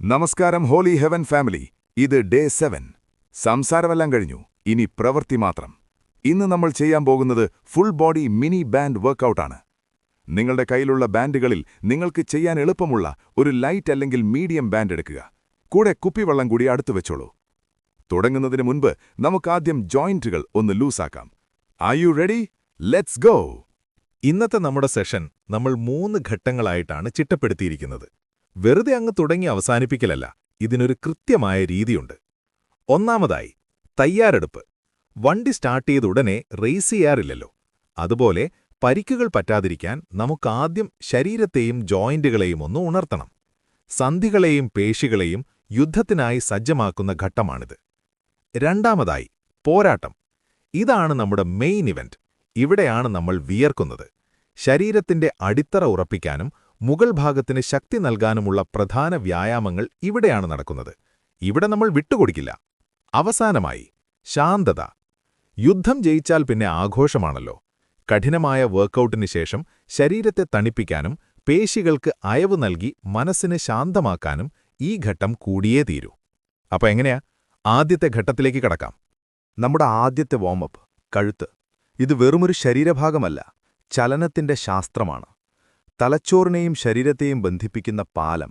നമസ്കാരം holy heaven family. ഇത് day seven. സംസാരമെല്ലാം കഴിഞ്ഞു. ഇനി പ്രവൃത്തി മാത്രം. ഇന്ന് നമ്മൾ ചെയ്യാൻ പോകുന്നത് ഫുൾ ബോഡി മിനി ബാൻഡ് വർക്കൗട്ടാണ് നിങ്ങളുടെ കയ്യിലുള്ള ബാൻഡുകളിൽ നിങ്ങൾക്ക് ചെയ്യാൻ എളുപ്പമുള്ള ഒരു ലൈറ്റ് അല്ലെങ്കിൽ മീഡിയം ബാൻഡ് എടുക്കുക. കൂടെ കുപ്പിവെള്ളം കൂടി അടുത്തു വെച്ചോളൂ. തുടങ്ങുന്നതിന് മുൻപ് നമുക്കാദ്യം ജോയിന്റുകൾ ഒന്ന് ലൂസാക്കാം are you ready let's go ഇന്നത്തെ നമ്മുടെ സെഷൻ നമ്മൾ മൂന്ന് ഘട്ടങ്ങളായിട്ടാണ് ചിട്ടപ്പെടുത്തിയിരിക്കുന്നത്. വെറുതെ അങ്ങ് തുടങ്ങി അവസാനിപ്പിക്കലല്ല. ഇതിനൊരു കൃത്യമായ രീതിയുണ്ട്. ഒന്നാമതായി തയ്യാറെടുപ്പ്. വണ്ടി സ്റ്റാർട്ട് ചെയ്ത ഉടനെ റേസ് ചെയ്യാറില്ലല്ലോ. അതുപോലെ പരിക്കുകൾ പറ്റാതിരിക്കാൻ നമുക്കാദ്യം ശരീരത്തെയും ജോയിന്റുകളെയും ഒന്ന് ഉണർത്തണം. സന്ധികളെയും പേശികളെയും യുദ്ധത്തിനായി സജ്ജമാക്കുന്ന ഘട്ടമാണിത്. രണ്ടാമതായി പോരാട്ടം. ഇതാണ് നമ്മുടെ മെയിൻ ഇവന്റ് ഇവിടെയാണ് നമ്മൾ വിയർക്കുന്നത്. ശരീരത്തിന്റെ അടിത്തറ ഉറപ്പിക്കാനും മുകൾ ഭാഗത്തിന് ശക്തി നൽകാനുമുള്ള പ്രധാന വ്യായാമങ്ങൾ ഇവിടെയാണ് നടക്കുന്നത്. ഇവിടെ നമ്മൾ വിട്ടുകൊടുക്കില്ല. അവസാനമായി ശാന്തത. യുദ്ധം ജയിച്ചാൽ പിന്നെ ആഘോഷമാണല്ലോ. കഠിനമായ വർക്കൗട്ടിന് ശേഷം ശരീരത്തെ തണിപ്പിക്കാനും പേശികൾക്ക് അയവ് നൽകി മനസ്സിനെ ശാന്തമാക്കാനും ഈ ഘട്ടം കൂടിയേ തീരൂ. അപ്പൊ എങ്ങനെയാ? ആദ്യത്തെ ഘട്ടത്തിലേക്ക് കടക്കാം. നമ്മുടെ ആദ്യത്തെ വാമപ്പ് കഴുത്ത്. ഇത് വെറുമൊരു ശരീരഭാഗമല്ല ചലനത്തിന്റെ ശാസ്ത്രമാണ്. തലച്ചോറിനെയും ശരീരത്തെയും ബന്ധിപ്പിക്കുന്ന പാലം.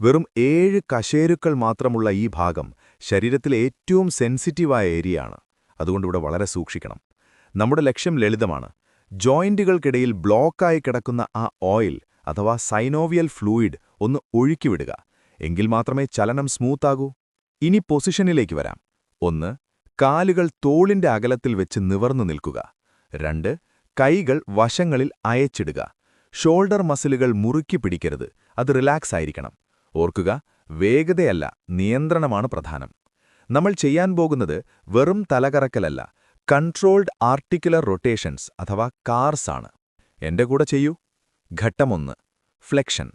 വെറും ഏഴ് കശേരുക്കൾ മാത്രമുള്ള ഈ ഭാഗം ശരീരത്തിലെ ഏറ്റവും സെൻസിറ്റീവായ ഏരിയയാണ്. അതുകൊണ്ട് ഇവിടെ വളരെ സൂക്ഷിക്കണം. നമ്മുടെ ലക്ഷ്യം ലളിതമാണ്. ജോയിന്റുകൾക്കിടയിൽ ബ്ലോക്കായി കിടക്കുന്ന ആ ഓയിൽ അഥവാ സൈനോവിയൽ ഫ്ലൂയിഡ് ഒന്ന് ഒഴുക്കിവിടുക. എങ്കിൽ മാത്രമേ ചലനം സ്മൂത്താകൂ. ഇനി പൊസിഷനിലേക്ക് വരാം. ഒന്ന് കാലുകൾ തോളിന്റെ അകലത്തിൽ വെച്ച് നിവർന്നു നിൽക്കുക. രണ്ട് കൈകൾ വശങ്ങളിൽ അയച്ചിടുക. ഷോൾഡർ മസിലുകൾ മുറുക്കി പിടിക്കരുത്. അത് റിലാക്സ് ആയിരിക്കണം. ഓർക്കുക വേഗതയല്ല നിയന്ത്രണമാണ് പ്രധാനം. നമ്മൾ ചെയ്യാൻ പോകുന്നത് വെറും തലകറക്കലല്ല കൺട്രോൾഡ് ആർട്ടിക്കുലർ റൊട്ടേഷൻസ് അഥവാ കാർസ് ആണ്. എന്റെ കൂടെ ചെയ്യൂ. ഘട്ടമൊന്ന് ഫ്ലെക്ഷൻ.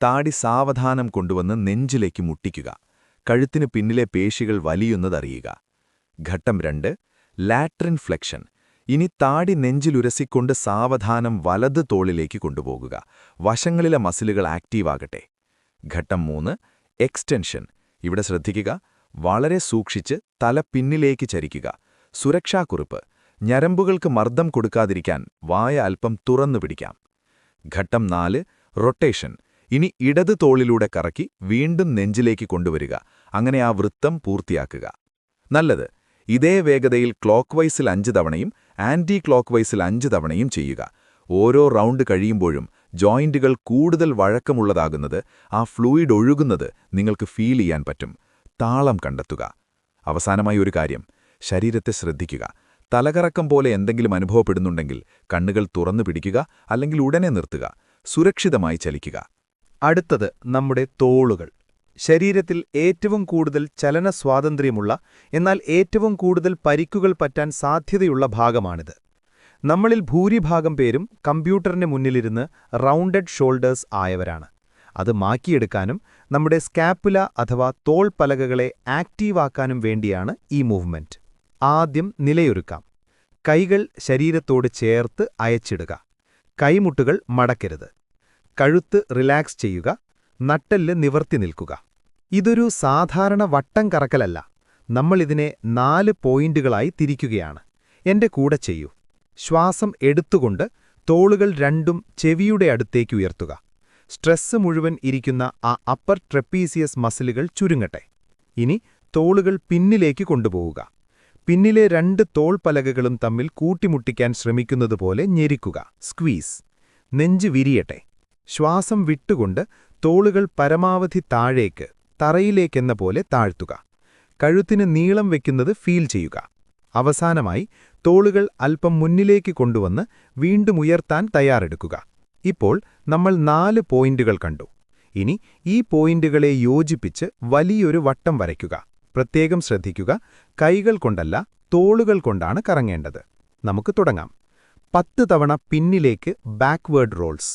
താടി സാവധാനം കൊണ്ടുവന്ന് നെഞ്ചിലേക്ക് മുട്ടിക്കുക. കഴുത്തിന് പിന്നിലെ പേശികൾ വലിയുന്നതറിയുക ഘട്ടം രണ്ട്. Lateral flexion. ഇനി താടി നെഞ്ചിലുരസിക്കൊണ്ട് സാവധാനം വലത് തോളിലേക്ക് കൊണ്ടുപോകുക. വശങ്ങളിലെ മസിലുകൾ ആക്റ്റീവാകട്ടെ. ഘട്ടം മൂന്ന് എക്സ്റ്റെൻഷൻ. ഇവിടെ ശ്രദ്ധിക്കുക. വളരെ സൂക്ഷിച്ച് തല പിന്നിലേക്ക് ചരിക്കുക. സുരക്ഷാക്കുറിപ്പ്. ഞരമ്പുകൾക്ക് മർദ്ദം കൊടുക്കാതിരിക്കാൻ വായ അല്പം തുറന്നു പിടിക്കാം. ഘട്ടം നാല് റൊട്ടേഷൻ. ഇനി ഇടത് തോളിലൂടെ കറക്കി വീണ്ടും നെഞ്ചിലേക്ക് കൊണ്ടുവരിക. അങ്ങനെ ആ വൃത്തം പൂർത്തിയാക്കുക. നല്ലത്. ഇതേ വേഗതയിൽ ക്ലോക്ക് വൈസിൽ അഞ്ച് തവണയും ആന്റി ക്ലോക്ക് വൈസിൽ അഞ്ച് തവണയും ചെയ്യുക. ഓരോ റൗണ്ട് കഴിയുമ്പോഴും ജോയിന്റുകൾ കൂടുതൽ വഴക്കമുള്ളതാകുന്നത് ആ ഫ്ലൂയിഡ് ഒഴുകുന്നത് നിങ്ങൾക്ക് ഫീൽ ചെയ്യാൻ പറ്റും. താളം കണ്ടെത്തുക. അവസാനമായി ഒരു കാര്യം. ശരീരത്തെ ശ്രദ്ധിക്കുക. തലകറക്കം പോലെ എന്തെങ്കിലും അനുഭവപ്പെടുന്നുണ്ടെങ്കിൽ കണ്ണുകൾ തുറന്നു പിടിക്കുക അല്ലെങ്കിൽ ഉടനെ നിർത്തുക. സുരക്ഷിതമായി ചലിക്കുക. അടുത്തത് നമ്മുടെ തോളുകൾ. ശരീരത്തിൽ ഏറ്റവും കൂടുതൽ ചലന സ്വാതന്ത്ര്യമുള്ള എന്നാൽ ഏറ്റവും കൂടുതൽ പരിക്കുകൾ പറ്റാൻ സാധ്യതയുള്ള ഭാഗമാണിത്. നമ്മളിൽ ഭൂരിഭാഗം പേരും കമ്പ്യൂട്ടറിന് മുന്നിലിരുന്ന് റൗണ്ടഡ് ഷോൾഡേഴ്സ് ആയവരാണ്. അത് മാക്കിയെടുക്കാനും നമ്മുടെ സ്കാപ്പുല അഥവാ തോൾ പലകകളെ ആക്റ്റീവാക്കാനും വേണ്ടിയാണ് ഈ മൂവ്മെന്റ്. ആദ്യം നിലയൊരുക്കാം. കൈകൾ ശരീരത്തോട് ചേർത്ത് അയച്ചിടുക. കൈമുട്ടുകൾ മടക്കരുത്. കഴുത്ത് റിലാക്സ് ചെയ്യുക. നട്ടെല്ല് നിവർത്തി നിൽക്കുക. ഇതൊരു സാധാരണ വട്ടം കറക്കലല്ല. നമ്മളിതിനെ നാല് പോയിന്റുകളായി തിരിക്കുകയാണ്. എന്റെ കൂടെ ചെയ്യൂ. ശ്വാസം എടുത്തുകൊണ്ട് തോളുകൾ രണ്ടും ചെവിയുടെ അടുത്തേക്ക് ഉയർത്തുക. സ്ട്രെസ് മുഴുവൻ ഇരിക്കുന്ന ആ അപ്പർ ട്രെപ്പീസിയസ് മസിലുകൾ ചുരുങ്ങട്ടെ. ഇനി തോളുകൾ പിന്നിലേക്ക് കൊണ്ടുപോവുക. പിന്നിലെ രണ്ട് തോൾ പലകകളും തമ്മിൽ കൂട്ടിമുട്ടിക്കാൻ ശ്രമിക്കുന്നതുപോലെ ഞെരിക്കുക. സ്ക്വീസ്. നെഞ്ച് വിരിയട്ടെ. ശ്വാസം വിട്ടുകൊണ്ട് തോളുകൾ പരമാവധി താഴേക്ക് തറയിലേക്കെന്ന പോലെ താഴ്ത്തുക. കഴുത്തിന് നീളം വെക്കുന്നത് ഫീൽ ചെയ്യുക. അവസാനമായി തോളുകൾ അല്പം മുന്നിലേക്ക് കൊണ്ടുവന്ന് വീണ്ടും ഉയർത്താൻ തയ്യാറെടുക്കുക. ഇപ്പോൾ നമ്മൾ നാല് പോയിന്റുകൾ കണ്ടു. ഇനി ഈ പോയിന്റുകളെ യോജിപ്പിച്ച് വലിയൊരു വട്ടം വരയ്ക്കുക. പ്രത്യേകം ശ്രദ്ധിക്കുക കൈകൾ കൊണ്ടല്ല തോളുകൾ കൊണ്ടാണ് കറങ്ങേണ്ടത്. നമുക്ക് തുടങ്ങാം. പത്ത് തവണ പിന്നിലേക്ക് ബാക്ക്വേർഡ് റോൾസ്.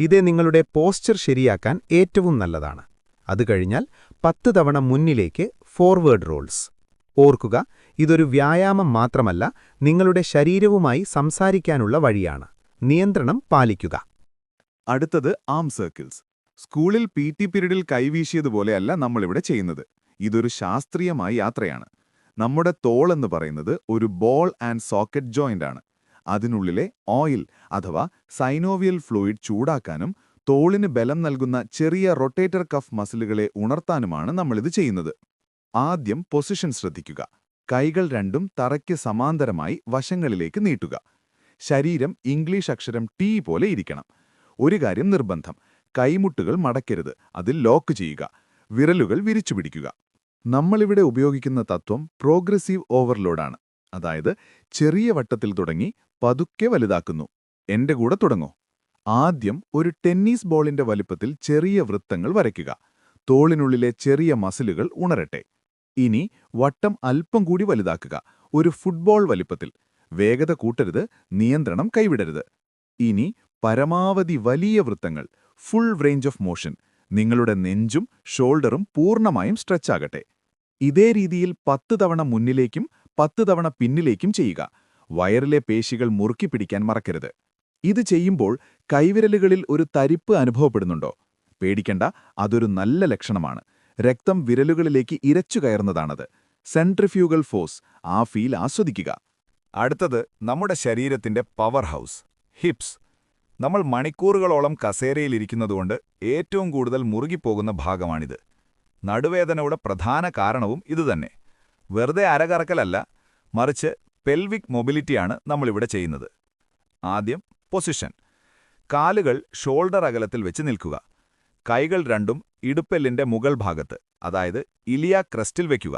ഇത് നിങ്ങളുടെ പോസ്ചർ ശരിയാക്കാൻ ഏറ്റവും നല്ലതാണ്. അത് കഴിഞ്ഞാൽ പത്ത് തവണ മുന്നിലേക്ക് ഫോർവേഡ് റോൾസ്. ഓർക്കുക ഇതൊരു വ്യായാമം മാത്രമല്ല നിങ്ങളുടെ ശരീരവുമായി സംസാരിക്കാനുള്ള വഴിയാണ്. നിയന്ത്രണം പാലിക്കുക. അടുത്തത് ആം സർക്കിൾസ് സ്കൂളിൽ പി ടി പീരീഡിൽ കൈവീശിയതുപോലെയല്ല നമ്മളിവിടെ ചെയ്യുന്നത്. ഇതൊരു ശാസ്ത്രീയമായ യാത്രയാണ്. നമ്മുടെ തോൾ എന്ന് പറയുന്നത് ഒരു ബോൾ ആൻഡ് സോക്കറ്റ് ജോയിന്റ് ആണ്. അതിനുള്ളിലെ ഓയിൽ അഥവാ സൈനോവിയൽ ഫ്ലൂയിഡ് ചൂടാക്കാനും തോളിന് ബലം നൽകുന്ന ചെറിയ റൊട്ടേറ്റർ കഫ് മസിലുകളെ ഉണർത്താനുമാണ് നമ്മളിത് ചെയ്യുന്നത്. ആദ്യം പൊസിഷൻ ശ്രദ്ധിക്കുക. കൈകൾ രണ്ടും തറയ്ക്ക് സമാന്തരമായി വശങ്ങളിലേക്ക് നീട്ടുക. ശരീരം ഇംഗ്ലീഷ് അക്ഷരം ടി പോലെ ഇരിക്കണം. ഒരു കാര്യം നിർബന്ധം. കൈമുട്ടുകൾ മടക്കരുത്. അതിൽ ലോക്ക് ചെയ്യുക. വിരലുകൾ വിരിച്ചു പിടിക്കുക. നമ്മളിവിടെ ഉപയോഗിക്കുന്ന തത്വം പ്രോഗ്രസീവ് ഓവർലോഡാണ്. അതായത് ചെറിയ വട്ടത്തിൽ തുടങ്ങി പതുക്കെ വലുതാക്കുന്നു. എന്റെ കൂടെ തുടങ്ങോ. ആദ്യം ഒരു ടെന്നീസ് ബോളിന്റെ വലിപ്പത്തിൽ ചെറിയ വൃത്തങ്ങൾ വരയ്ക്കുക. തോളിനുള്ളിലെ ചെറിയ മസിലുകൾ ഉണരട്ടെ. ഇനി വട്ടം അല്പം കൂടി വലുതാക്കുക. ഒരു ഫുട്ബോൾ വലിപ്പത്തിൽ. വേഗത കൂട്ടരുത് നിയന്ത്രണം കൈവിടരുത്. ഇനി പരമാവധി വലിയ വൃത്തങ്ങൾ. Full range of motion. നിങ്ങളുടെ നെഞ്ചും ഷോൾഡറും പൂർണമായും സ്ട്രെച്ചാകട്ടെ ഇതേ രീതിയിൽ പത്ത് തവണ മുന്നിലേക്കും പത്ത് തവണ പിന്നിലേക്കും ചെയ്യുക. വയറിലെ പേശികൾ മുറുക്കി പിടിക്കാൻ മറക്കരുത്. ഇത് ചെയ്യുമ്പോൾ കൈവിരലുകളിൽ ഒരു തരിപ്പ് അനുഭവപ്പെടുന്നുണ്ടോ? പേടിക്കണ്ട അതൊരു നല്ല ലക്ഷണമാണ്. രക്തം വിരലുകളിലേക്ക് ഇരച്ചു കയറുന്നതാണത്. സെൻട്രിഫ്യൂഗൽ ഫോഴ്സ് ആ ഫീൽ ആസ്വദിക്കുക. അടുത്തത് നമ്മുടെ ശരീരത്തിന്റെ പവർ ഹൗസ് ഹിപ്സ്. നമ്മൾ മണിക്കൂറുകളോളം കസേരയിലിരിക്കുന്നതുകൊണ്ട് ഏറ്റവും കൂടുതൽ മുറുകിപ്പോകുന്ന ഭാഗമാണിത്. നടുവേദനയുടെ പ്രധാന കാരണവും ഇതുതന്നെ. വെറുതെ അരകറക്കലല്ല മറിച്ച് പെൽവിക് മൊബിലിറ്റിയാണ് നമ്മളിവിടെ ചെയ്യുന്നത്. ആദ്യം പൊസിഷൻ കാലുകൾ ഷോൾഡർ അകലത്തിൽ വെച്ച് നിൽക്കുക. കൈകൾ രണ്ടും ഇടുപ്പെല്ലിന്റെ മുകൾ ഭാഗത്ത് അതായത് ഇലിയ ക്രസ്റ്റിൽ വയ്ക്കുക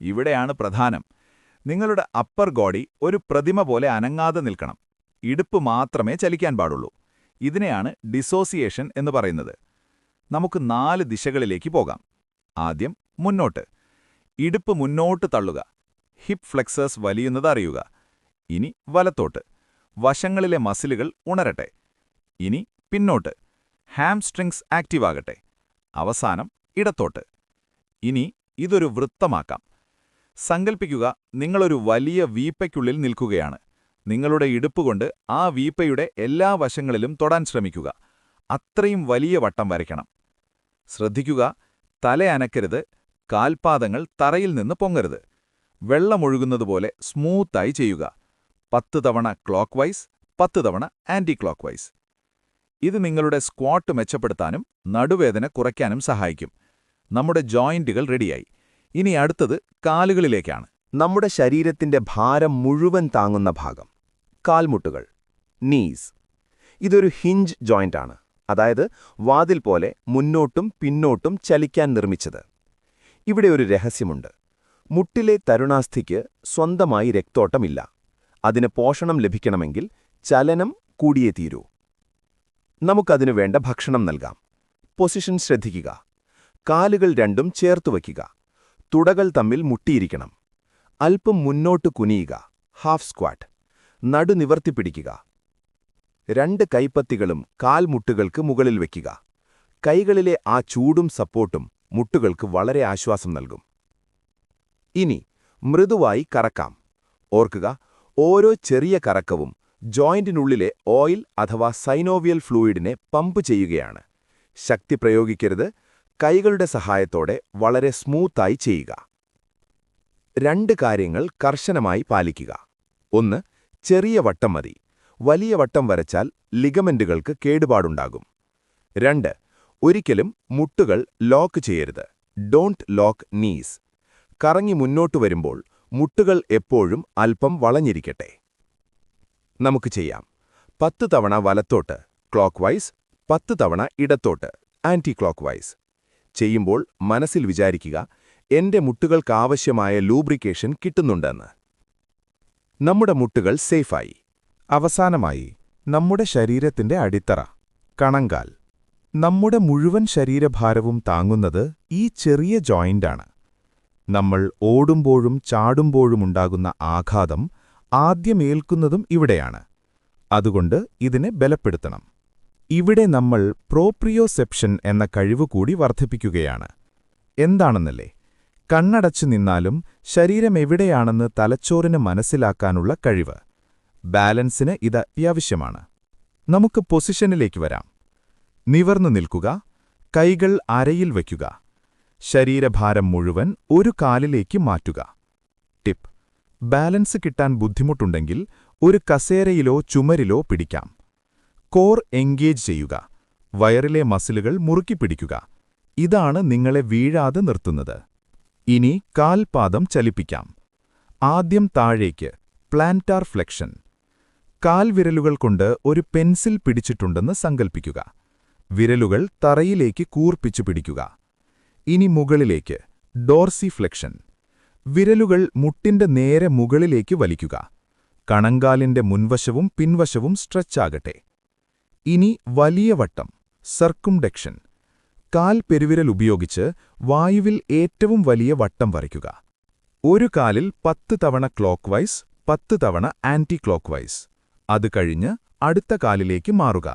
ഇവിടെയാണ് പ്രധാനം. നിങ്ങളുടെ അപ്പർ ബോഡി ഒരു പ്രതിമ പോലെ അനങ്ങാതെ നിൽക്കണം. ഇടുപ്പ് മാത്രമേ ചലിക്കാൻ പാടുള്ളൂ. ഇതിനെയാണ് ഡിസോസിയേഷൻ എന്ന് പറയുന്നത്. നമുക്ക് നാല് ദിശകളിലേക്ക് പോകാം. ആദ്യം മുന്നോട്ട്. ഇടുപ്പ് മുന്നോട്ട് തള്ളുക. ഹിപ്പ് ഫ്ലെക്സേഴ്സ് വലിയുന്നത് അറിയുക. ഇനി വലത്തോട്ട്. വശങ്ങളിലെ മസിലുകൾ ഉണരട്ടെ. ഇനി പിന്നോട്ട്. ഹാംസ്ട്രിങ്സ് ആക്റ്റീവ് ആകട്ടെ അവസാനം ഇടത്തോട്ട്. ഇനി ഇതൊരു വൃത്തമാക്കാം. സങ്കൽപ്പിക്കുക നിങ്ങളൊരു വലിയ വീപ്പയ്ക്കുള്ളിൽ നിൽക്കുകയാണ്. നിങ്ങളുടെ ഇടുപ്പുകൊണ്ട് ആ വീപ്പയുടെ എല്ലാ വശങ്ങളിലും തൊടാൻ ശ്രമിക്കുക. അത്രയും വലിയ വട്ടം വരയ്ക്കണം. ശ്രദ്ധിക്കുക തല അനക്കരുത് കാൽപാദങ്ങൾ തറയിൽ നിന്ന് പൊങ്ങരുത്. വെള്ളമൊഴുകുന്നതുപോലെ സ്മൂത്തായി ചെയ്യുക. പത്ത് തവണ ക്ലോക്ക് വൈസ് പത്ത് തവണ ആന്റി ക്ലോക്ക് വൈസ് ഇത് നിങ്ങളുടെ സ്ക്വാട്ട് മെച്ചപ്പെടുത്താനും നടുവേദന കുറയ്ക്കാനും സഹായിക്കും. നമ്മുടെ ജോയിന്റുകൾ റെഡിയായി. ഇനി അടുത്തത് കാലുകളിലേക്കാണ്. നമ്മുടെ ശരീരത്തിന്റെ ഭാരം മുഴുവൻ താങ്ങുന്ന ഭാഗം. കാൽമുട്ടുകൾ. നീസ് ഇതൊരു ഹിഞ്ച് ജോയിന്റാണ് അതായത് വാതിൽ പോലെ മുന്നോട്ടും പിന്നോട്ടും ചലിക്കാൻ നിർമ്മിച്ചത്. ഇവിടെ ഒരു രഹസ്യമുണ്ട്. മുട്ടിലെ തരുണാസ്ഥിക്ക് സ്വന്തമായി രക്തോട്ടമില്ല. അതിന് പോഷണം ലഭിക്കണമെങ്കിൽ ചലനം കൂടിയേ തീരൂ. നമുക്കതിനു വേണ്ട ഭക്ഷണം നൽകാം. പൊസിഷൻ ശ്രദ്ധിക്കുക. കാലുകൾ രണ്ടും ചേർത്തു വയ്ക്കുക. തുടകൾ തമ്മിൽ മുട്ടിയിരിക്കണം. അല്പം മുന്നോട്ട് കുനിയുക. ഹാഫ് സ്ക്വാറ്റ് നടു നിവർത്തിപ്പിടിക്കുക രണ്ട് കൈപ്പത്തികളും കാൽമുട്ടുകൾക്ക് മുകളിൽ വയ്ക്കുക. കൈകളിലെ ആ ചൂടും സപ്പോർട്ടും മുട്ടുകൾക്ക് വളരെ ആശ്വാസം നൽകും. ഇനി മൃദുവായി കറക്കാം. ഓർക്കുക ഓരോ ചെറിയ കറക്കവും ജോയിന്റിനുള്ളിലെ ഓയിൽ അഥവാ സൈനോവിയൽ ഫ്ലൂയിഡിനെ പമ്പ് ചെയ്യുകയാണ്. ശക്തി പ്രയോഗിക്കരുത് കൈകളുടെ സഹായത്തോടെ വളരെ സ്മൂത്തായി ചെയ്യുക. രണ്ട് കാര്യങ്ങൾ കർശനമായി പാലിക്കുക. ഒന്ന് ചെറിയ വട്ടം മതി. വലിയ വട്ടം വരച്ചാൽ ലിഗമെന്റുകൾക്ക് കേടുപാടുണ്ടാകും. രണ്ട് ഒരിക്കലും മുട്ടുകൾ ലോക്ക് ചെയ്യരുത്. Don't lock knees. കറങ്ങി മുന്നോട്ടു വരുമ്പോൾ മുട്ടുകൾ എപ്പോഴും അല്പം വളഞ്ഞിരിക്കട്ടെ. നമുക്ക് ചെയ്യാം. പത്ത് തവണ വലത്തോട്ട് ക്ലോക്ക് വൈസ് പത്ത് തവണ ഇടത്തോട്ട് ആന്റി ക്ലോക്ക് വൈസ് ചെയ്യുമ്പോൾ മനസ്സിൽ വിചാരിക്കുക എന്റെ മുട്ടുകൾക്കാവശ്യമായ ലൂബ്രിക്കേഷൻ കിട്ടുന്നുണ്ടെന്ന്. നമ്മുടെ മുട്ടുകൾ സേഫായി. അവസാനമായി നമ്മുടെ ശരീരത്തിന്റെ അടിത്തറ കണങ്കാൽ. നമ്മുടെ മുഴുവൻ ശരീരഭാരവും താങ്ങുന്നത് ഈ ചെറിയ ജോയിന്റാണ്. നമ്മൾ ഓടുമ്പോഴും ചാടുമ്പോഴുമുണ്ടാകുന്ന ആഘാതം ആദ്യമേൽക്കുന്നതും ഇവിടെയാണ്. അതുകൊണ്ട് ഇതിനെ ബലപ്പെടുത്തണം. ഇവിടെ നമ്മൾ പ്രോപ്രിയോസെപ്ഷൻ എന്ന കഴിവ് കൂടി വർദ്ധിപ്പിക്കുകയാണ്. എന്താണെന്നല്ലേ? കണ്ണടച്ചു നിന്നാലും ശരീരം എവിടെയാണെന്ന് തലച്ചോറിന് മനസ്സിലാക്കാനുള്ള കഴിവ്. ബാലൻസിന് ഇത് അത്യാവശ്യമാണ്. നമുക്ക് പൊസിഷനിലേക്ക് വരാം. നിവർന്നു നിൽക്കുക. കൈകൾ അരയിൽ വയ്ക്കുക. ശരീരഭാരം മുഴുവൻ ഒരു കാലിലേക്ക് മാറ്റുക. ടിപ്പ്. ബാലൻസ് കിട്ടാൻ ബുദ്ധിമുട്ടുണ്ടെങ്കിൽ ഒരു കസേരയിലോ ചുമരിലോ പിടിക്കാം. കോർ എൻഗേജ് ചെയ്യുക. വയറിലെ മസിലുകൾ മുറുക്കി പിടിക്കുക. ഇതാണ് നിങ്ങളെ വീഴാതെ നിർത്തുന്നത്. ഇനി കാൽപാദം ചലിപ്പിക്കാം. ആദ്യം താഴേക്ക് പ്ലാന്റാർ ഫ്ലെക്ഷൻ കാൽവിരലുകൾ കൊണ്ട് ഒരു പെൻസിൽ പിടിച്ചിട്ടുണ്ടെന്ന് സങ്കൽപ്പിക്കുക. വിരലുകൾ തറയിലേക്ക് കൂർപ്പിച്ചു പിടിക്കുക. ഇനി മുകളിലേക്ക് ഡോർസി ഫ്ലെക്ഷൻ വിരലുകൾ മുട്ടിന്റെ നേരെ മുകളിലേക്ക് വലിക്കുക. കണങ്കാലിന്റെ മുൻവശവും പിൻവശവും സ്ട്രെച്ചാകട്ടെ. ഇനി വലിയ വട്ടം സർക്കുംഡെക്ഷൻ. കാൽ പെരുവിരൽ ഉപയോഗിച്ച് വായുവിൽ ഏറ്റവും വലിയ വട്ടം വരയ്ക്കുക. ഒരു കാലിൽ പത്ത് തവണ ക്ലോക്ക് വൈസ് പത്ത് തവണ ആന്റി ക്ലോക്ക് വൈസ് അത് കഴിഞ്ഞ് അടുത്ത കാലിലേക്ക് മാറുക.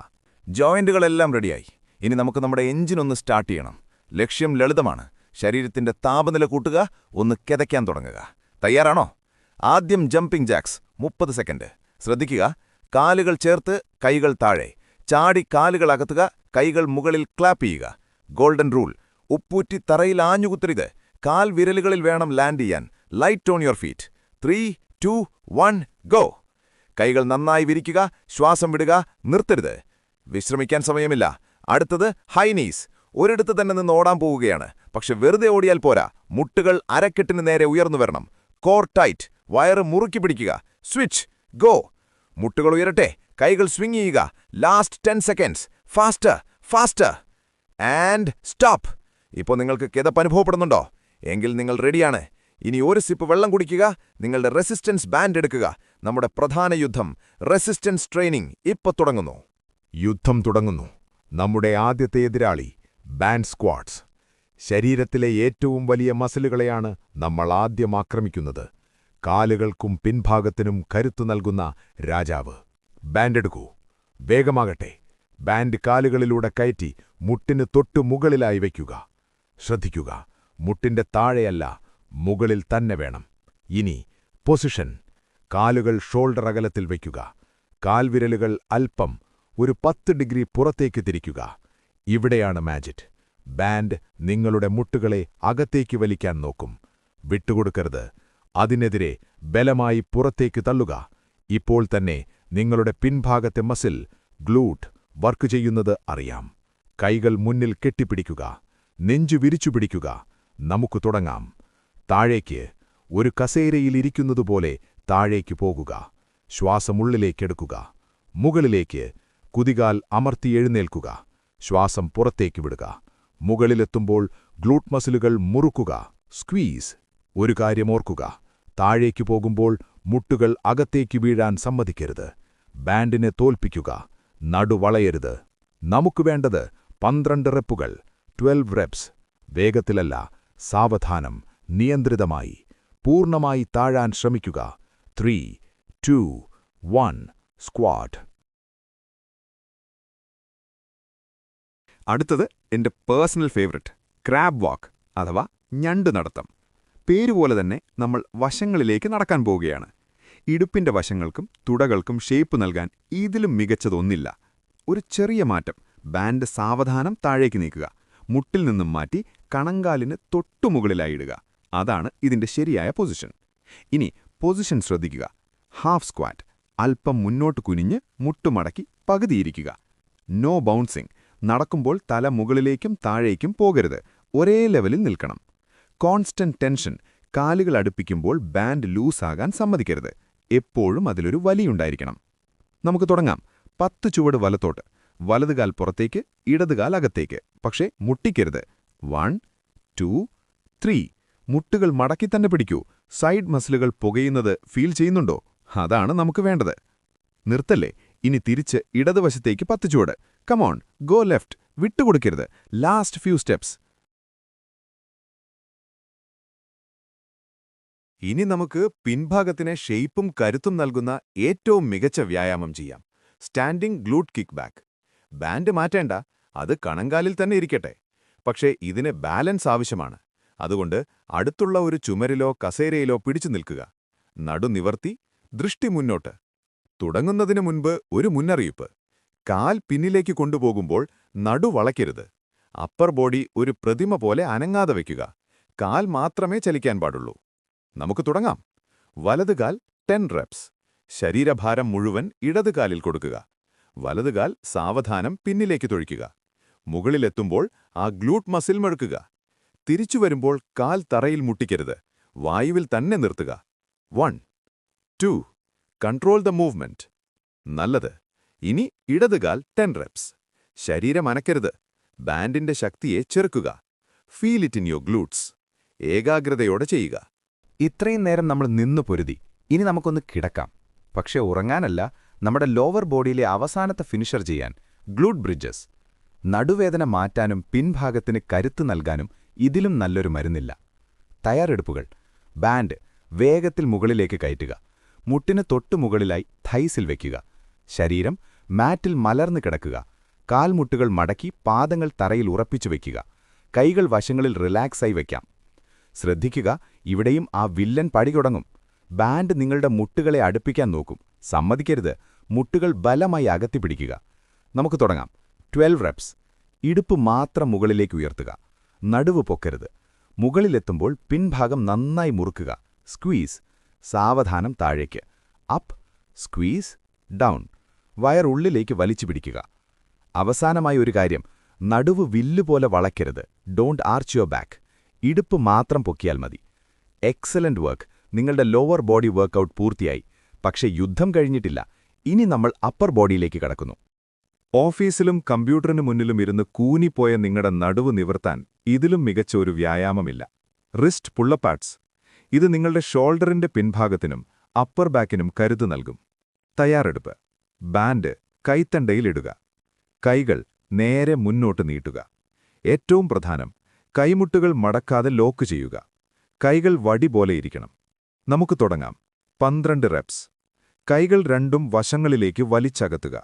ജോയിന്റുകളെല്ലാം റെഡിയായി. ഇനി നമുക്ക് നമ്മുടെ എഞ്ചിൻ ഒന്ന് സ്റ്റാർട്ട് ചെയ്യണം. ലക്ഷ്യം ലളിതമാണ്. ശരീരത്തിന്റെ താപനില കൂട്ടുക ഒന്ന് കിതയ്ക്കാൻ തുടങ്ങുക. തയ്യാറാണോ? ആദ്യം ജമ്പിംഗ് ജാക്സ് മുപ്പത് സെക്കൻഡ് ശ്രദ്ധിക്കുക കാലുകൾ ചേർത്ത് കൈകൾ താഴെ. ചാടി കാലുകൾ അകത്തുക കൈകൾ മുകളിൽ ക്ലാപ്പ് ചെയ്യുക. ഗോൾഡൻ റൂൾ ഉപ്പൂറ്റി തറയിൽ ആഞ്ഞുകുത്തരുത്. കാൽ വിരലുകളിൽ വേണം ലാൻഡ് ചെയ്യാൻ. Light on your feet three two one go കൈകൾ നന്നായി വിരിക്കുക ശ്വാസം വിടുക നിർത്തരുത്. വിശ്രമിക്കാൻ സമയമില്ല. അടുത്തത് ഹൈനീസ് ഒരിടത്ത് തന്നെ നിന്ന് ഓടാൻ പോവുകയാണ്. പക്ഷെ വെറുതെ ഓടിയാൽ പോരാ. മുട്ടുകൾ അരക്കെട്ടിന് നേരെ ഉയർന്നു വരണം. കോർ ടൈറ്റ് വയറ് മുറുക്കി പിടിക്കുക. സ്വിച്ച് ഗോ മുട്ടുകൾ ഉയരട്ടെ. കൈകൾ സ്വിങ് ചെയ്യുക. Last ten seconds faster faster and stop ഇപ്പോൾ നിങ്ങൾക്ക് കിതപ്പ് അനുഭവപ്പെടുന്നുണ്ടോ? എങ്കിൽ നിങ്ങൾ റെഡിയാണ് ഇനി ഒരു സിപ്പ് വെള്ളം കുടിക്കുക. നിങ്ങളുടെ റെസിസ്റ്റൻസ് ബാൻഡ് എടുക്കുക. നമ്മുടെ പ്രധാന യുദ്ധം റെസിസ്റ്റൻസ് ട്രെയിനിങ് ഇപ്പൊ തുടങ്ങുന്നു. യുദ്ധം തുടങ്ങുന്നു. നമ്മുടെ ആദ്യത്തെ എതിരാളി ബാൻഡ് സ്ക്വാഡ്സ്. ശരീരത്തിലെ ഏറ്റവും വലിയ മസിലുകളെയാണ് നമ്മൾ ആദ്യം ആക്രമിക്കുന്നത്. കാലുകൾക്കും പിൻഭാഗത്തിനും കരുത്തു നൽകുന്ന രാജാവ്. ബാൻഡ് എടുക്കൂ. വേഗമാകട്ടെ. ബാൻഡ് കാലുകളിലൂടെ കയറ്റി മുട്ടിന് തൊട്ടു മുകളിലായി വയ്ക്കുക. ശ്രദ്ധിക്കുക. മുട്ടിന്റെ താഴെയല്ല മുകളിൽ തന്നെ വേണം. ഇനി പൊസിഷൻ. കാലുകൾ ഷോൾഡർ അകലത്തിൽ വയ്ക്കുക. കാൽവിരലുകൾ അല്പം ഒരു പത്ത് ഡിഗ്രി പുറത്തേക്ക് തിരിക്കുക. ഇവിടെയാണ് മാജിറ്റ് ബാൻഡ് നിങ്ങളുടെ മുട്ടുകളെ അകത്തേക്ക് വലിക്കാൻ നോക്കും. വിട്ടുകൊടുക്കരുത്. അതിനെതിരെ ബലമായി പുറത്തേക്ക് തള്ളുക. ഇപ്പോൾ തന്നെ നിങ്ങളുടെ പിൻഭാഗത്തെ മസിൽ ഗ്ലൂട്ട് വർക്ക് ചെയ്യുന്നത് അറിയാം. കൈകൾ മുന്നിൽ കെട്ടിപ്പിടിക്കുക. നെഞ്ചു വിരിച്ചു പിടിക്കുക. നമുക്ക് തുടങ്ങാം. താഴേക്ക് ഒരു കസേരയിലിരിക്കുന്നതുപോലെ താഴേക്ക് പോകുക. ശ്വാസമുള്ളിലേക്കെടുക്കുക മുകളിലേക്ക് കുതികാൽ അമർത്തി എഴുന്നേൽക്കുക. ശ്വാസം പുറത്തേക്ക് വിടുക. മുകളിലെത്തുമ്പോൾ ഗ്ലൂട്ട് മസിലുകൾ മുറുക്കുക. സ്ക്വീസ്. ഒരു കാര്യം ഓർക്കുക. താഴേക്ക് പോകുമ്പോൾ മുട്ടുകൾ അകത്തേക്ക് വീഴാൻ സമ്മതിക്കരുത്. ബാൻഡിനെ തോൽപ്പിക്കുക. നടുവളയരുത് നമുക്ക് വേണ്ടത് പന്ത്രണ്ട് റെപ്പുകൾ ട്വൽവ് റെപ്സ്. വേഗത്തിലല്ല സാവധാനം നിയന്ത്രിതമായി. പൂർണമായി താഴാൻ ശ്രമിക്കുക. Three two one squat. അടുത്തത് എന്റെ പേഴ്സണൽ ഫേവററ്റ് ക്രാബ് വാക്ക് അഥവാ ഞണ്ട് നടത്തം. പേരുപോലെ തന്നെ നമ്മൾ വശങ്ങളിലേക്ക് നടക്കാൻ പോവുകയാണ്. ഇടുപ്പിന്റെ വശങ്ങൾക്കും തുടകൾക്കും ഷേപ്പ് നൽകാൻ ഇതിലും മികച്ചതൊന്നില്ല. ഒരു ചെറിയ മാറ്റം ബാൻഡ് സാവധാനം താഴേക്ക് നീക്കുക മുട്ടിൽ നിന്നും മാറ്റി കണങ്കാലിന് തൊട്ടുമുകളിലായി ഇടുക. അതാണ് ഇതിന്റെ ശരിയായ പൊസിഷൻ. ഇനി പൊസിഷൻ ശ്രദ്ധിക്കുക. ഹാഫ് സ്ക്വാറ്റ് അല്പം മുന്നോട്ട് കുനിഞ്ഞ് മുട്ടുമടക്കി പകുതിയിരിക്കുക. നോ ബൗൺസിംഗ് നടക്കുമ്പോൾ തല മുകളിലേക്കും താഴേക്കും പോകരുത്. ഒരേ ലെവലിൽ നിൽക്കണം. കോൺസ്റ്റന്റ് ടെൻഷൻ കാലുകൾ അടുപ്പിക്കുമ്പോൾ ബാൻഡ് ലൂസാകാൻ സമ്മതിക്കരുത്. എപ്പോഴും അതിലൊരു വലിയുണ്ടായിരിക്കണം. നമുക്ക് തുടങ്ങാം. പത്ത് ചുവട് വലത്തോട്ട്. വലതുകാൽ പുറത്തേക്ക് ഇടതുകാൽ അകത്തേക്ക്. പക്ഷേ മുട്ടിക്കരുത്. One two three. മുട്ടുകൾ മടക്കി തന്നെ പിടിക്കൂ. സൈഡ് മസിലുകൾ പുകയുന്നത് ഫീൽ ചെയ്യുന്നുണ്ടോ? അതാണ് നമുക്ക് വേണ്ടത്. നിർത്തല്ലേ? ഇനി തിരിച്ച് ഇടതുവശത്തേക്ക് പത്ത് ചുവട്. കമോൺ ഗോ ലെഫ്റ്റ് വിട്ടുകൊടുക്കരുത്. ലാസ്റ്റ് ഫ്യൂ സ്റ്റെപ്സ് ഇനി നമുക്ക് പിൻഭാഗത്തിന് ഷെയ്പ്പും കരുത്തും നൽകുന്ന ഏറ്റവും മികച്ച വ്യായാമം ചെയ്യാം. Standing glute kick back band മാറ്റേണ്ട. അത് കണങ്കാലിൽ തന്നെ ഇരിക്കട്ടെ. പക്ഷേ ഇതിന് ബാലൻസ് ആവശ്യമാണ്. അതുകൊണ്ട് അടുത്തുള്ള ഒരു ചുമരിലോ കസേരയിലോ പിടിച്ചു നിൽക്കുക. നടുനിവർത്തി ദൃഷ്ടി മുന്നോട്ട്. തുടങ്ങുന്നതിന് മുൻപ് ഒരു മുന്നറിയിപ്പ്. കാൽ പിന്നിലേക്ക് കൊണ്ടുപോകുമ്പോൾ നടു വളയ്ക്കരുത്. അപ്പർ ബോഡി ഒരു പ്രതിമ പോലെ അനങ്ങാതെ വയ്ക്കുക. കാൽ മാത്രമേ ചലിക്കാൻ പാടുള്ളൂ. നമുക്ക് തുടങ്ങാം. വലതുകാൽ ടെൻ റെപ്സ് ശരീരഭാരം മുഴുവൻ ഇടതുകാലിൽ കൊടുക്കുക. വലതുകാൽ സാവധാനം പിന്നിലേക്ക് തൊഴിക്കുക. മുകളിലെത്തുമ്പോൾ ആ ഗ്ലൂട്ട് മസിൽ മെഴുക്കുക തിരിച്ചു വരുമ്പോൾ കാൽ തറയിൽ മുട്ടിക്കരുത്. വായുവിൽ തന്നെ നിർത്തുക. One two control the movement നല്ലത്. ഇനി ഇടതുകാൽ ടെൻ റെപ്സ് ശരീരം അനക്കരുത്. ബാൻഡിന്റെ ശക്തിയെ ചെറുക്കുക. Feel it in your glutes ഏകാഗ്രതയോടെ ചെയ്യുക. ഇത്രയും നേരം നമ്മൾ നിന്നു പൊരുതി. ഇനി നമുക്കൊന്ന് കിടക്കാം. പക്ഷേ ഉറങ്ങാനല്ല നമ്മുടെ ലോവർ ബോഡിയിലെ അവസാനത്തെ ഫിനിഷർ ചെയ്യാൻ ഗ്ലൂട്ട് ബ്രിഡ്ജസ് നടുവേദന മാറ്റാനും പിൻഭാഗത്തിന് കരുത്ത് നൽകാനും ഇതിലും നല്ലൊരു മരുന്നില്ല. തയ്യാറെടുപ്പുകൾ. ബാൻഡ് വേഗത്തിൽ മുകളിലേക്ക് കയറ്റുക. മുട്ടിന് തൊട്ടു മുകളിലായി thigh-സിൽ വയ്ക്കുക ശരീരം മാറ്റിൽ മലർന്നു കിടക്കുക. കാൽമുട്ടുകൾ മടക്കി പാദങ്ങൾ തറയിൽ ഉറപ്പിച്ചു വയ്ക്കുക കൈകൾ വശങ്ങളിൽ റിലാക്സായി വയ്ക്കാം ശ്രദ്ധിക്കുക ഇവിടെയും ആ വില്ലൻ പടി തുടങ്ങും. ബാൻഡ് നിങ്ങളുടെ മുട്ടുകളെ അടുപ്പിക്കാൻ നോക്കും. സമ്മതിക്കരുത്. മുട്ടുകൾ ബലമായി അകത്തി പിടിക്കുക. നമുക്ക് തുടങ്ങാം. Twelve reps. ഇടുപ്പ് മാത്രം മുകളിലേക്ക് ഉയർത്തുക. നടുവ് പൊക്കരുത്. മുകളിലെത്തുമ്പോൾ പിൻഭാഗം നന്നായി മുറുക്കുക. സ്ക്വീസ്. സാവധാനം താഴേക്ക്. അപ്പ്. സ്ക്വീസ്. ഡൗൺ. വയർ ഉള്ളിലേക്ക് വലിച്ചു പിടിക്കുക. അവസാനമായ ഒരു കാര്യം നടുവ് വില്ലുപോലെ വളയ്ക്കരുത്. ഡോണ്ട് ആർച്ച് യുവർ ബാക്ക് ഇടുപ്പ് മാത്രം പൊക്കിയാൽ മതി. എക്സലന്റ് വർക്ക് നിങ്ങളുടെ ലോവർ ബോഡി വർക്കൗട്ട് പൂർത്തിയായി. പക്ഷേ യുദ്ധം കഴിഞ്ഞിട്ടില്ല. ഇനി നമ്മൾ അപ്പർ ബോഡിയിലേക്ക് കടക്കുന്നു. ഓഫീസിലും കമ്പ്യൂട്ടറിനു മുന്നിലും ഇരുന്ന് കൂനിപ്പോയ നിങ്ങളുടെ നടുവ് നിവർത്താൻ ഇതിലും മികച്ച ഒരു വ്യായാമമില്ല. റിസ്റ്റ് പുള്ളപ്പാട്സ് ഇത് നിങ്ങളുടെ ഷോൾഡറിന്റെ പിൻഭാഗത്തിനും അപ്പർ ബാക്കിനും കരുത് നൽകും. തയ്യാറെടുപ്പ്. ബാൻഡ് കൈത്തണ്ടയിലിടുക കൈകൾ നേരെ മുന്നോട്ട് നീട്ടുക. ഏറ്റവും പ്രധാനം കൈമുട്ടുകൾ മടക്കാതെ ലോക്ക് ചെയ്യുക. കൈകൾ വടി പോലെ ഇരിക്കണം. നമുക്ക് തുടങ്ങാം. പന്ത്രണ്ട് റെപ്സ് കൈകൾ രണ്ടും വശങ്ങളിലേക്ക് വലിച്ചകത്തുക.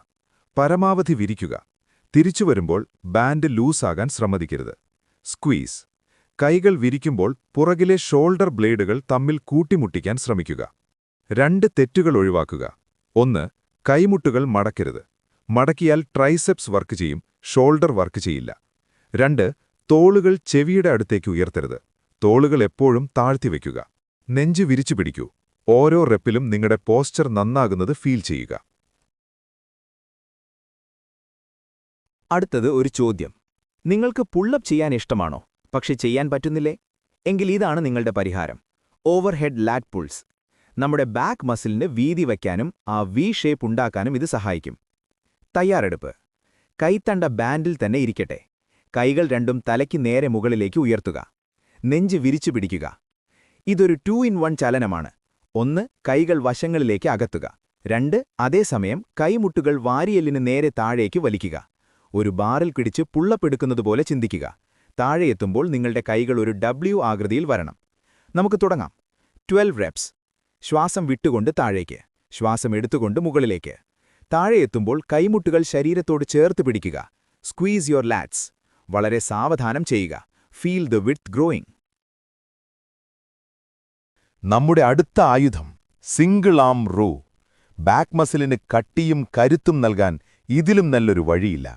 പരമാവധി വിരിക്കുക. തിരിച്ചു വരുമ്പോൾ ബാൻഡ് ലൂസാകാൻ ശ്രമിക്കരുത് സ്ക്വീസ്. കൈകൾ വിരിക്കുമ്പോൾ പുറകിലെ ഷോൾഡർ ബ്ലേഡുകൾ തമ്മിൽ കൂട്ടിമുട്ടിക്കാൻ ശ്രമിക്കുക. രണ്ട് തെറ്റുകൾ ഒഴിവാക്കുക. ഒന്ന് കൈമുട്ടുകൾ മടക്കരുത്. മടക്കിയാൽ ട്രൈസെപ്സ് വർക്ക് ചെയ്യും ഷോൾഡർ വർക്ക് ചെയ്യില്ല. രണ്ട് തോളുകൾ ചെവിയുടെ അടുത്തേക്ക് ഉയർത്തരുത്. തോളുകൾ എപ്പോഴും താഴ്ത്തി വയ്ക്കുക. നെഞ്ച് വിരിച്ചു പിടിക്കൂ. ഓരോ റെപ്പിലും നിങ്ങളുടെ പോസ്ചർ നന്നാകുന്നത് ഫീൽ ചെയ്യുക. അടുത്തത് ഒരു ചോദ്യം. നിങ്ങൾക്ക് പുള്ളപ്പ് ചെയ്യാൻ ഇഷ്ടമാണോ? പക്ഷെ ചെയ്യാൻ പറ്റുന്നില്ലേ? എങ്കിൽ ഇതാണ് നിങ്ങളുടെ പരിഹാരം. Overhead lat pulls. നമ്മുടെ ബാക്ക് മസിലിന് വീതി വയ്ക്കാനും ആ വി ഷേപ്പ് ഉണ്ടാക്കാനും ഇത് സഹായിക്കും. തയ്യാറെടുപ്പ്. കൈത്തണ്ട ബാൻഡിൽ തന്നെ ഇരിക്കട്ടെ. കൈകൾ രണ്ടും തലയ്ക്ക് നേരെ മുകളിലേക്ക് ഉയർത്തുക. നെഞ്ച് വിരിച്ചു പിടിക്കുക. ഇതൊരു ടു ഇൻ വൺ ചലനമാണ്. ഒന്ന് കൈകൾ വശങ്ങളിലേക്ക് അകത്തുക. രണ്ട് അതേസമയം കൈമുട്ടുകൾ വാരിയെല്ലിന് നേരെ താഴേക്ക് വലിക്കുക. ഒരു ബാറിൽ പിടിച്ച് പുള്ളപ്പെടുക്കുന്നതുപോലെ ചിന്തിക്കുക. താഴെയെത്തുമ്പോൾ നിങ്ങളുടെ കൈകൾ ഒരു ഡബ്ല്യു ആകൃതിയിൽ വരണം. നമുക്ക് തുടങ്ങാം. Twelve reps. ശ്വാസം വിട്ടുകൊണ്ട് താഴേക്ക്. ശ്വാസം എടുത്തുകൊണ്ട് മുകളിലേക്ക്. താഴെയെത്തുമ്പോൾ കൈമുട്ടുകൾ ശരീരത്തോട് ചേർത്ത് പിടിക്കുക. സ്ക്വീസ് യുവർ ലാറ്റ്സ് വളരെ സാവധാനം ചെയ്യുക. ഫീൽ ദ വിത്ത് ഗ്രോയിങ് നമ്മുടെ അടുത്ത ആയുധം സിംഗിൾ ആം റോ ബാക്ക് മസിലിന് കട്ടിയും കരുത്തും നൽകാൻ ഇതിലും നല്ലൊരു വഴിയില്ല.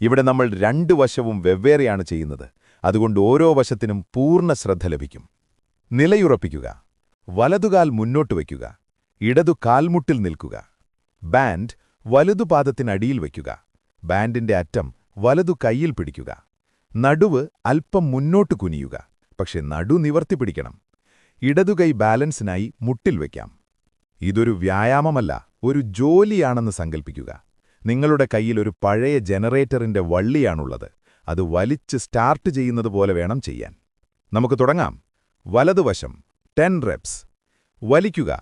ഇവിടെ നമ്മൾ രണ്ടു വശവും വെവ്വേറെയാണ് ചെയ്യുന്നത്. അതുകൊണ്ട് ഓരോ വശത്തിനും പൂർണ ശ്രദ്ധ ലഭിക്കും. നിലയുറപ്പിക്കുക. വലതുകാൽ മുന്നോട്ട് വയ്ക്കുക. ഇടതു കാൽമുട്ടിൽ നിൽക്കുക. ബാൻഡ് വലതുപാദത്തിനടിയിൽ വയ്ക്കുക. ബാൻഡിന്റെ അറ്റം വലതു കൈയിൽ പിടിക്കുക. നടുവ് അല്പം മുന്നോട്ട് കുനിയുക. പക്ഷെ നടു നിവർത്തി പിടിക്കണം. ഇടതുകൈ ബാലൻസിനായി മുട്ടിൽ വയ്ക്കാം. ഇതൊരു വ്യായാമമല്ല ഒരു ജോലിയാണെന്ന് സങ്കൽപ്പിക്കുക. നിങ്ങളുടെ കയ്യിൽ ഒരു പഴയ ജനറേറ്ററിന്റെ വള്ളിയാണുള്ളത്. അത് വലിച്ച് സ്റ്റാർട്ട് ചെയ്യുന്നതുപോലെ വേണം ചെയ്യാൻ. നമുക്ക് തുടങ്ങാം. വലതുവശം ടെൻ റെപ്സ്. വലിക്കുക.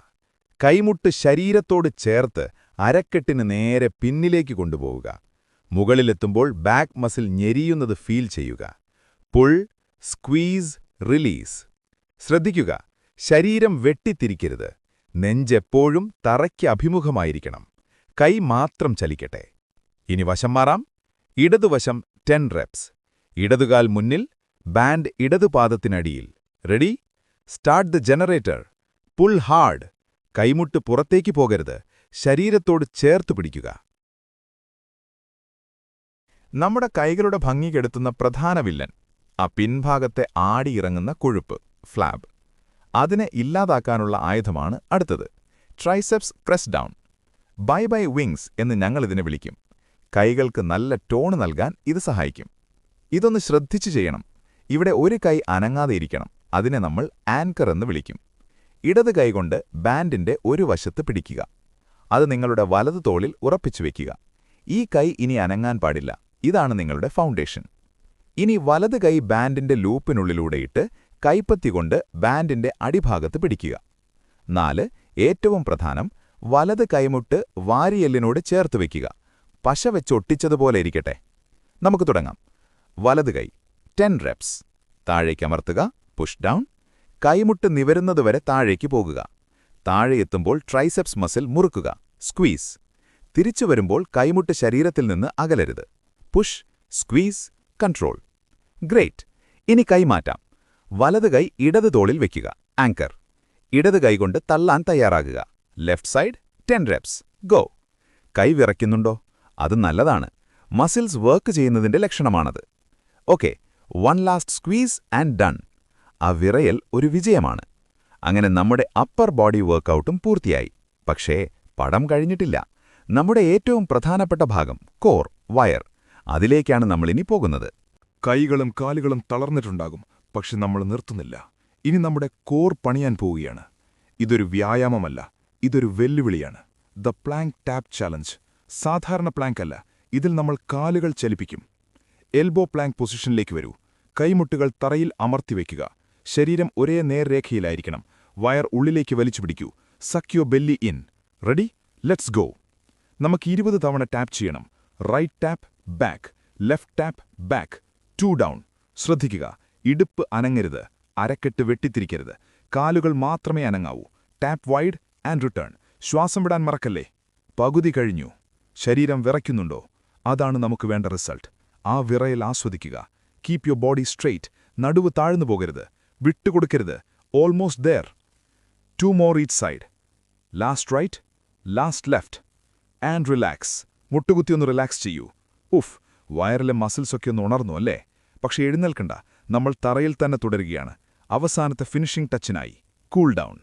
കൈമുട്ട് ശരീരത്തോട് ചേർത്ത് അരക്കെട്ടിന് നേരെ പിന്നിലേക്ക് കൊണ്ടുപോവുക. മുകളിലെത്തുമ്പോൾ ബാക്ക് മസിൽ ഞെരിയുന്നത് ഫീൽ ചെയ്യുക. Pull squeeze release. ശ്രദ്ധിക്കുക. ശരീരം വെട്ടിത്തിരിക്കരുത്. നെഞ്ചെപ്പോഴും തറയ്ക്ക് അഭിമുഖമായിരിക്കണം. കൈ മാത്രം ചലിക്കട്ടെ. ഇനി വശം മാറാം. ഇടതുവശം ടെൻ റെപ്സ്. ഇടതുകാൽ മുന്നിൽ band ഇടതുപാദത്തിനടിയിൽ. Ready? Start the generator pull hard കൈമുട്ട് പുറത്തേക്ക് പോകരുത്. ശരീരത്തോട് ചേർത്ത് പിടിക്കുക. നമ്മുടെ കൈകളുടെ ഭംഗി കെടുത്തുന്ന പ്രധാന വില്ലൻ. ആ പിൻഭാഗത്തെ ആടിയിറങ്ങുന്ന കൊഴുപ്പ് ഫ്ലാബ് അതിനെ ഇല്ലാതാക്കാനുള്ള ആയുധമാണ് അടുത്തത്. Triceps press down bye bye wings എന്ന് ഞങ്ങളിതിനെ വിളിക്കും. കൈകൾക്ക് നല്ല ടോൺ നൽകാൻ ഇത് സഹായിക്കും. ഇതൊന്ന് ശ്രദ്ധിച്ചു ചെയ്യണം. ഇവിടെ ഒരു കൈ അനങ്ങാതെ ഇരിക്കണം. അതിനെ നമ്മൾ ആൻകർ എന്ന് വിളിക്കും. ഇടത് കൈകൊണ്ട് ബാൻഡിന്റെ ഒരു വശത്ത് പിടിക്കുക. അത് നിങ്ങളുടെ വലതു തോളിൽ ഉറപ്പിച്ചു വയ്ക്കുക ഈ കൈ ഇനി അനങ്ങാൻ പാടില്ല. ഇതാണ് നിങ്ങളുടെ ഫൗണ്ടേഷൻ ഇനി വലത് കൈ ബാൻഡിന്റെ ലൂപ്പിനുള്ളിലൂടെയിട്ട് കൈപ്പത്തി കൊണ്ട് ബാൻഡിന്റെ അടിഭാഗത്ത് പിടിക്കുക. നാല് ഏറ്റവും പ്രധാനം വലത് കൈമുട്ട് വാരിയെല്ലിനോട് ചേർത്ത് വയ്ക്കുക പശ വെച്ചൊട്ടിച്ചതുപോലെ ഇരിക്കട്ടെ. നമുക്ക് തുടങ്ങാം. വലത് കൈ ടെൻ റെപ്സ് താഴേക്ക് അമർത്തുക. പുഷ് ഡൗൺ കൈമുട്ട് നിവരുന്നതുവരെ താഴേക്ക് പോകുക. താഴെ എത്തുമ്പോൾ ട്രൈസെപ്സ് മസിൽ മുറുക്കുക. സ്ക്വീസ് തിരിച്ചു വരുമ്പോൾ കൈമുട്ട് ശരീരത്തിൽ നിന്ന് അകലരുത്. പുഷ് സ്ക്വീസ് കൺട്രോൾ ഗ്രേറ്റ് ഇനി കൈമാറ്റാം വലത് കൈ ഇടത് തോളിൽ വയ്ക്കുക ആങ്കർ ഇടത് കൈകൊണ്ട് തള്ളാൻ തയ്യാറാകുക. Left side ten reps go കൈ വിറയ്ക്കുന്നുണ്ടോ? അത് നല്ലതാണ്. മസിൽസ് വർക്ക് ചെയ്യുന്നതിന്റെ ലക്ഷണമാണത്. Okay one last squeeze and done ആ വിറയൽ ഒരു വിജയമാണ്. അങ്ങനെ നമ്മുടെ അപ്പർ ബോഡി വർക്കൗട്ടും പൂർത്തിയായി. പക്ഷേ പടം കഴിഞ്ഞിട്ടില്ല. നമ്മുടെ ഏറ്റവും പ്രധാനപ്പെട്ട ഭാഗം കോർ വയർ അതിലേക്കാണ് നമ്മളിനി പോകുന്നത്. കൈകളും കാലുകളും തളർന്നിട്ടുണ്ടാകും പക്ഷെ നമ്മൾ നിർത്തുന്നില്ല. ഇനി നമ്മുടെ കോർ പണിയാൻ പോവുകയാണ്. ഇതൊരു വ്യായാമമല്ല ഇതൊരു വെല്ലുവിളിയാണ്. ദ പ്ലാങ്ക് ടാപ്പ് ചാലഞ്ച് സാധാരണ പ്ലാങ്ക് അല്ല ഇതിൽ നമ്മൾ കാലുകൾ ചലിപ്പിക്കും. എൽബോ പ്ലാങ്ക് പൊസിഷനിലേക്ക് വരൂ. കൈമുട്ടുകൾ തറയിൽ അമർത്തി അമർത്തിവെക്കുക ശരീരം ഒരേ നേർരേഖയിലായിരിക്കണം വയർ ഉള്ളിലേക്ക് വലിച്ചു പിടിക്കൂ. Suck your belly in ready let's go നമുക്ക് ഇരുപത് തവണ ടാപ്പ് ചെയ്യണം. Right tap back left tap back two down ശ്രദ്ധിക്കുക. ഇടുപ്പ് അനങ്ങരുത്. അരക്കെട്ട് വെട്ടിത്തിരിക്കരുത്. കാലുകൾ മാത്രമേ അനങ്ങാവൂ. ടാപ്പ് വൈഡ് ആൻഡ് റിട്ടേൺ ശ്വാസം വിടാൻ മറക്കല്ലേ? പകുതി കഴിഞ്ഞു. ശരീരം വിറയ്ക്കുന്നുണ്ടോ? അതാണ് നമുക്ക് വേണ്ട റിസൾട്ട്. ആ വിറയൽ ആസ്വദിക്കുക. കീപ് യുവർ ബോഡി സ്ട്രെയിറ്റ് നടുവ് താഴ്ന്നു പോകരുത്. വിട്ടുകൊടുക്കരുത്. Almost there two more each side last right last left and relax മുട്ടുകുത്തി ഒന്ന് റിലാക്സ് ചെയ്യൂ. ഉഫ് വയറിലെ മസിൽസൊക്കെ ഒന്ന് ഉണർന്നു അല്ലേ? പക്ഷേ എഴുന്നേൽക്കണ്ട. നമ്മൾ തറയിൽ തന്നെ തുടരുകയാണ്. അവസാനത്തെ ഫിനിഷിംഗ് ടച്ചിനായി കൂൾ ഡൗൺ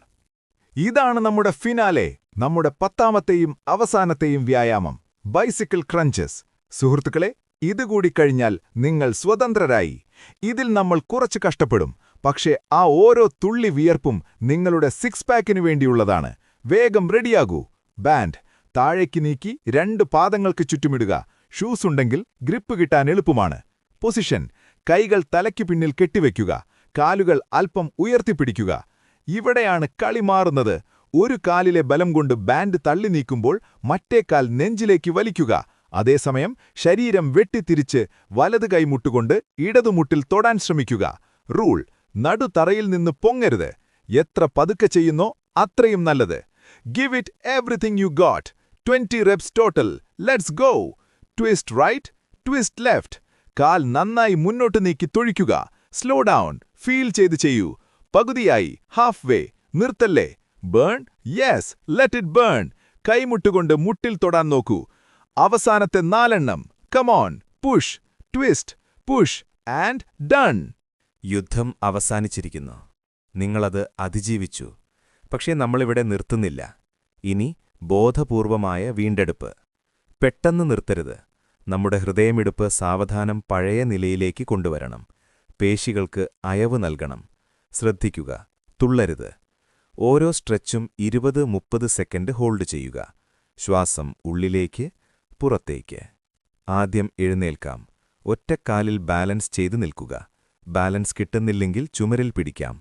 ഇതാണ് നമ്മുടെ ഫിനാലെ നമ്മുടെ പത്താമത്തെയും അവസാനത്തെയും വ്യായാമം. ബൈസിക്കിൾ ക്രഞ്ചസ് സുഹൃത്തുക്കളെ ഇതുകൂടി കഴിഞ്ഞാൽ നിങ്ങൾ സ്വതന്ത്രരായി. ഇതിൽ നമ്മൾ കുറച്ച് കഷ്ടപ്പെടും. പക്ഷേ ആ ഓരോ തുള്ളി വിയർപ്പും നിങ്ങളുടെ സിക്സ് പാക്കിനു വേണ്ടിയുള്ളതാണ്. വേഗം റെഡിയാകൂ. ബാൻഡ് താഴേക്ക് നീക്കി രണ്ട് പാദങ്ങൾക്ക് ചുറ്റുമിടുക. ഷൂസ് ഉണ്ടെങ്കിൽ ഗ്രിപ്പ് കിട്ടാൻ എളുപ്പമാണ്. പൊസിഷൻ കൈകൾ തലയ്ക്കു പിന്നിൽ കെട്ടിവെക്കുക. കാലുകൾ അല്പം ഉയർത്തിപ്പിടിക്കുക. ഇവിടെയാണ് കളി മാറുന്നത്. ഒരു കാലിലെ ബലം കൊണ്ട് ബാൻഡ് തള്ളി നീക്കുമ്പോൾ മറ്റേ കാൽ നെഞ്ചിലേക്ക് വലിക്കുക. അതേസമയം ശരീരം വെട്ടിത്തിരിച്ച് വലത് കൈമുട്ടുകൊണ്ട് ഇടതുമുട്ടിൽ തൊടാൻ ശ്രമിക്കുക. റൂൾ നടുതറയിൽ നിന്ന് പൊങ്ങരുത്. എത്ര പതുക്കെ ചെയ്യുന്നോ അത്രയും നല്ലത്. Give it everything you got twenty reps total let's go twist right twist left കാൽ നന്നായി മുന്നോട്ട് നീക്കി തൊഴിക്കുക. സ്ലോ ഡൗൺ ഫീൽ ചെയ്ത് ചെയ്യൂ. പകുതിയായി. Half way നിർത്തല്ലേ? Burn yes let it burn കൈമുട്ടുകൊണ്ട് മുട്ടിൽ തൊടാൻ നോക്കൂ. അവസാനത്തെ നാലെണ്ണം. Come on push twist push and done യുദ്ധം അവസാനിച്ചിരിക്കുന്നു. നിങ്ങളത് അതിജീവിച്ചു. പക്ഷേ നമ്മളിവിടെ നിർത്തുന്നില്ല. ഇനി ബോധപൂർവമായ വീണ്ടെടുപ്പ്. പെട്ടെന്ന് നിർത്തരുത്. നമ്മുടെ ഹൃദയമിടുപ്പ് സാവധാനം പഴയ നിലയിലേക്ക് കൊണ്ടുവരണം. പേശികൾക്ക് അയവ് നൽകണം. ശ്രദ്ധിക്കുക. തുള്ളരുത്. ഓരോ സ്ട്രെച്ചും ഇരുപത് മുപ്പത് സെക്കൻഡ് ഹോൾഡ് ചെയ്യുക. ശ്വാസം ഉള്ളിലേക്ക് പുറത്തേക്ക്. ആദ്യം എഴുന്നേൽക്കാം. ഒറ്റക്കാലിൽ ബാലൻസ് ചെയ്തു നിൽക്കുക. ബാലൻസ് കിട്ടുന്നില്ലെങ്കിൽ ചുമരിൽ പിടിക്കാം.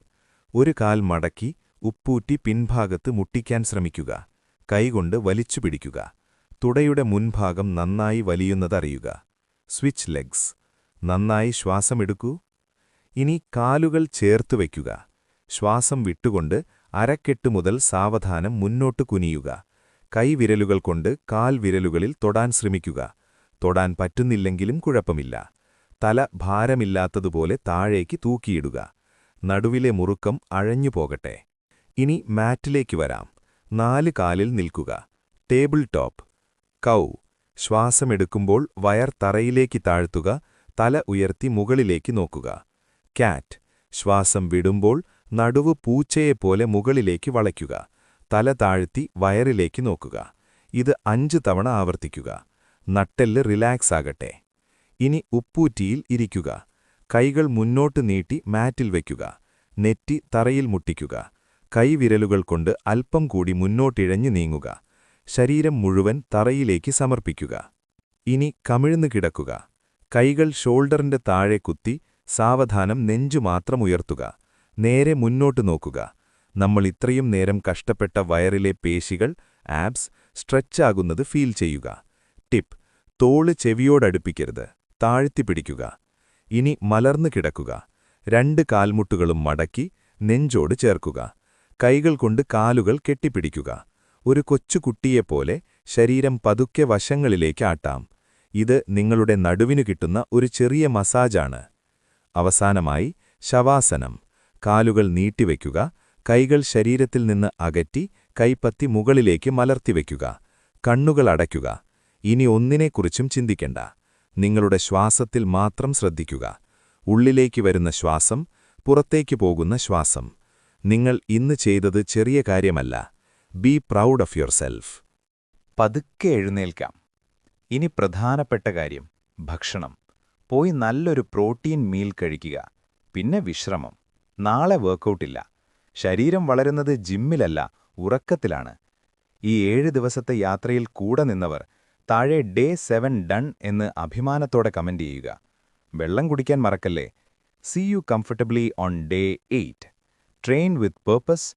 ഒരു കാൽ മടക്കി ഉപ്പൂറ്റി പിൻഭാഗത്ത് മുട്ടിക്കാൻ ശ്രമിക്കുക. കൈകൊണ്ട് വലിച്ചു പിടിക്കുക. തുടയുടെ മുൻഭാഗം നന്നായി വലിയുന്നതറിയുക സ്വിച്ച് ലെഗ്സ്. നന്നായി ശ്വാസമെടുക്കൂ. ഇനി കാലുകൾ ചേർത്ത് വയ്ക്കുക. ശ്വാസം വിട്ടുകൊണ്ട് അരക്കെട്ട് മുതൽ സാവധാനം മുന്നോട്ട് കുനിയുക. കൈവിരലുകൾ കൊണ്ട് കാൽ വിരലുകളിൽ തൊടാൻ ശ്രമിക്കുക. തൊടാൻ പറ്റുന്നില്ലെങ്കിലും കുഴപ്പമില്ല. തല ഭാരമില്ലാത്തതുപോലെ താഴേക്ക് തൂക്കിയിടുക. നടുവിലെ മുറുക്കം അഴഞ്ഞു പോകട്ടെ ഇനി മാറ്റിലേക്ക് വരാം. നാല് കാലിൽ നിൽക്കുക. Table top. കൗ. ശ്വാസമെടുക്കുമ്പോൾ വയർ തറയിലേക്ക് താഴ്ത്തുക. തല ഉയർത്തി മുകളിലേക്ക് നോക്കുക. കാറ്റ് ശ്വാസം വിടുമ്പോൾ നടുവ് പൂച്ചയെപ്പോലെ മുകളിലേക്ക് വളയ്ക്കുക. തല താഴ്ത്തി വയറിലേക്ക് നോക്കുക. ഇത് അഞ്ച് തവണ ആവർത്തിക്കുക. നട്ടെല്ല് റിലാക്സ് ആകട്ടെ. ഇനി ഉപ്പൂറ്റിയിൽ ഇരിക്കുക. കൈകൾ മുന്നോട്ട് നീട്ടി മാറ്റിൽ വയ്ക്കുക. നെറ്റി തറയിൽ മുട്ടിക്കുക. കൈവിരലുകൾ കൊണ്ട് അല്പം കൂടി മുന്നോട്ടിഴഞ്ഞു നീങ്ങുക. ശരീരം മുഴുവൻ തറയിലേക്ക് സമർപ്പിക്കുക. ഇനി കമിഴ്ന്നു കിടക്കുക. കൈകൾ ഷോൾഡറിന്റെ താഴെ കുത്തി സാവധാനം നെഞ്ചു മാത്രം ഉയർത്തുക. നേരെ മുന്നോട്ട് നോക്കുക. നമ്മൾ ഇത്രയും നേരം കഷ്ടപ്പെട്ട വയറിലെ പേശികൾ ആബ്സ് സ്ട്രെച്ചാകുന്നത് ഫീൽ ചെയ്യുക. ടിപ്പ്. തോൾ ചെവിയോടടുപ്പിക്കരുത്. താഴ്ത്തി പിടിക്കുക ഇനി മലർന്നു കിടക്കുക. രണ്ട് കാൽമുട്ടുകളും മടക്കി നെഞ്ചോട് ചേർക്കുക. കൈകൾ കൊണ്ട് കാലുകൾ കെട്ടിപ്പിടിക്കുക. ഒരു കൊച്ചുകുട്ടിയെപ്പോലെ ശരീരം പതുക്കെ വശങ്ങളിലേക്ക് ആട്ടാം. ഇത് നിങ്ങളുടെ നടുവിനു കിട്ടുന്ന ഒരു ചെറിയ മസാജാണ്. അവസാനമായി ശവാസനം. കാലുകൾ നീട്ടിവെക്കുക. കൈകൾ ശരീരത്തിൽ നിന്ന് അകറ്റി കൈപ്പത്തി മുകളിലേക്ക് മലർത്തിവെക്കുക. കണ്ണുകൾ അടയ്ക്കുക. ഇനി ഒന്നിനെക്കുറിച്ചും ചിന്തിക്കണ്ട. നിങ്ങളുടെ ശ്വാസത്തിൽ മാത്രം ശ്രദ്ധിക്കുക. ഉള്ളിലേക്ക് വരുന്ന ശ്വാസം പുറത്തേക്ക് പോകുന്ന ശ്വാസം. നിങ്ങൾ ഇന്ന് ചെയ്തത് ചെറിയ കാര്യമല്ല. Be proud of yourself പതുക്കെ എഴുന്നേൽക്കാം. ഇനി പ്രധാനപ്പെട്ട കാര്യം ഭക്ഷണം. പോയി നല്ലൊരു പ്രോട്ടീൻ മീൽ കഴിക്കുക. പിന്നെ വിശ്രമം. നാളെ വർക്കൗട്ടില്ല ശരീരം വളരുന്നത് ജിമ്മിലല്ല ഉറക്കത്തിലാണ്. ഈ ഏഴ് ദിവസത്തെ യാത്രയിൽ കൂടെ നിന്നവർ താഴെ ഡേ സെവൻ ഡൺ എന്ന് അഭിമാനത്തോടെ കമന്റ് ചെയ്യുക. വെള്ളം കുടിക്കാൻ മറക്കല്ലേ? See you comfortably on day eight train with purpose